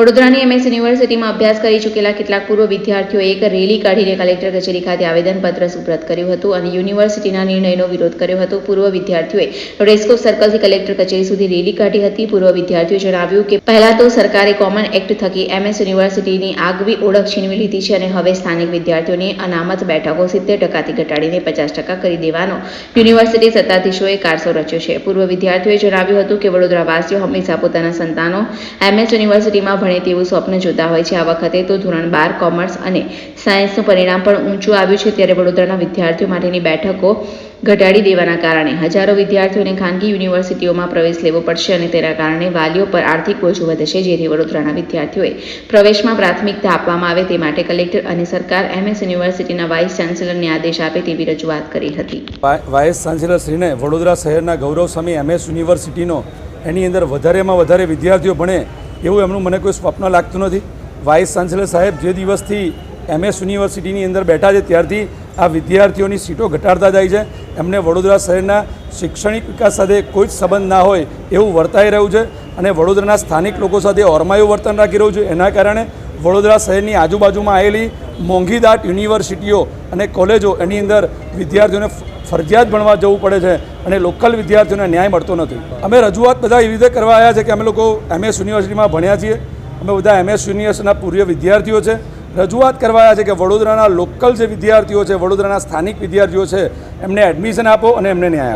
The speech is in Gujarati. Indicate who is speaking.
Speaker 1: વડોદરાની એમએસ યુનિવર્સિટીમાં અભ્યાસ કરી ચૂકેલા કેટલાક પૂર્વ વિદ્યાર્થીઓએ એક રેલી કાઢીને કલેક્ટર કચેરી ખાતે આવેદનપત્ર સુપ્રત કર્યું હતું અને યુનિવર્સિટીના નિર્ણયનો વિરોધ કર્યો હતો. પૂર્વ વિદ્યાર્થીઓએ રેસ્કો સર્કલથી કલેક્ટર કચેરી સુધી રેલી કાઢી હતી. પૂર્વ વિદ્યાર્થીઓએ જણાવ્યું કે પહેલા તો સરકારે કોમન એક્ટ થકી એમએસ યુનિવર્સિટીની આગવી ઓળખ છીનવી લીધી છે અને હવે સ્થાનિક વિદ્યાર્થીઓની અનામત બેઠકો સિત્તેર ટકાથી ઘટાડીને પચાસ ટકા કરી દેવાનો યુનિવર્સિટી સત્તાધીશોએ કારસો રચ્યો છે. પૂર્વ વિદ્યાર્થીઓએ જણાવ્યું હતું કે વડોદરાવાસીઓ હંમેશા પોતાના સંતાનો એમએસ યુનિવર્સિટીમાં ભણે તેવું સ્વપ્ન જોતા હોય છે. આ વખતે તો ધોરણ બાર કોમર્સ અને સાયન્સનું પરિણામ પણ ઊંચું આવ્યું છે. ત્યારે વડોદરાના વિદ્યાર્થીઓ માટેની બેઠકો ઘટાડી દેવાના કારણે હજારો વિદ્યાર્થીઓને ખાનગી યુનિવર્સિટીઓમાં પ્રવેશ લેવો પડશે અને તેના કારણે વાલીઓ પર આર્થિક બોજો વધશે, જેથી વડોદરાના વિદ્યાર્થીઓએ પ્રવેશમાં પ્રાથમિકતા આપવામાં આવે તે માટે કલેક્ટર અને સરકાર એમએસ યુનિવર્સિટીના વાઇસ ચાન્સેલરને આદેશ આપે તેવી રજૂઆત કરી હતી.
Speaker 2: વાઇસ ચાન્સેલરશ્રીને વડોદરા શહેરના ગૌરવ સ્વામી એમએસ યુનિવર્સિટીનો એની અંદર વધારેમાં વધારે વિદ્યાર્થીઓ ભણે એવું એમનું મને કોઈ સ્વપ્ન લાગતું નથી. વાઇસ ચાન્સેલર સાહેબ જે દિવસથી એમએસ યુનિવર્સિટીની અંદર બેઠા છે, ત્યારથી આ વિદ્યાર્થીઓની સીટો ઘટાડતા જાય છે. એમને વડોદરા શહેરના શૈક્ષણિક વિકાસ સાથે કોઈ જ સંબંધ ના હોય એવું વર્તાઈ રહ્યું છે અને વડોદરાના સ્થાનિક લોકો સાથે ઓરમાયું વર્તન રાખી રહ્યું છે. એના કારણે વડોદરા શહેરની આજુબાજુમાં આવેલી મોંઘીદાટ યુનિવર્સિટીઓ અને કોલેજો એની અંદર વિદ્યાર્થીઓને ફરજિયાત ભણવા જવું પડે છે અને લોકલ વિદ્યાર્થીઓને ન્યાય મળતો નથી. અમે રજૂઆત બધા એવી રીતે કરવા આવ્યા છે કે અમે લોકો એમએસ યુનિવર્સિટીમાં ભણ્યા છીએ. અમે બધા એમએસ યુનિવર્સિટીના પૂર્વ વિદ્યાર્થીઓ છે. રજૂઆત કરવા આવ્યા છે કે વડોદરાના લોકલ જે વિદ્યાર્થીઓ છે, વડોદરાના સ્થાનિક વિદ્યાર્થીઓ છે, એમને એડમિશન આપો અને એમને ન્યાય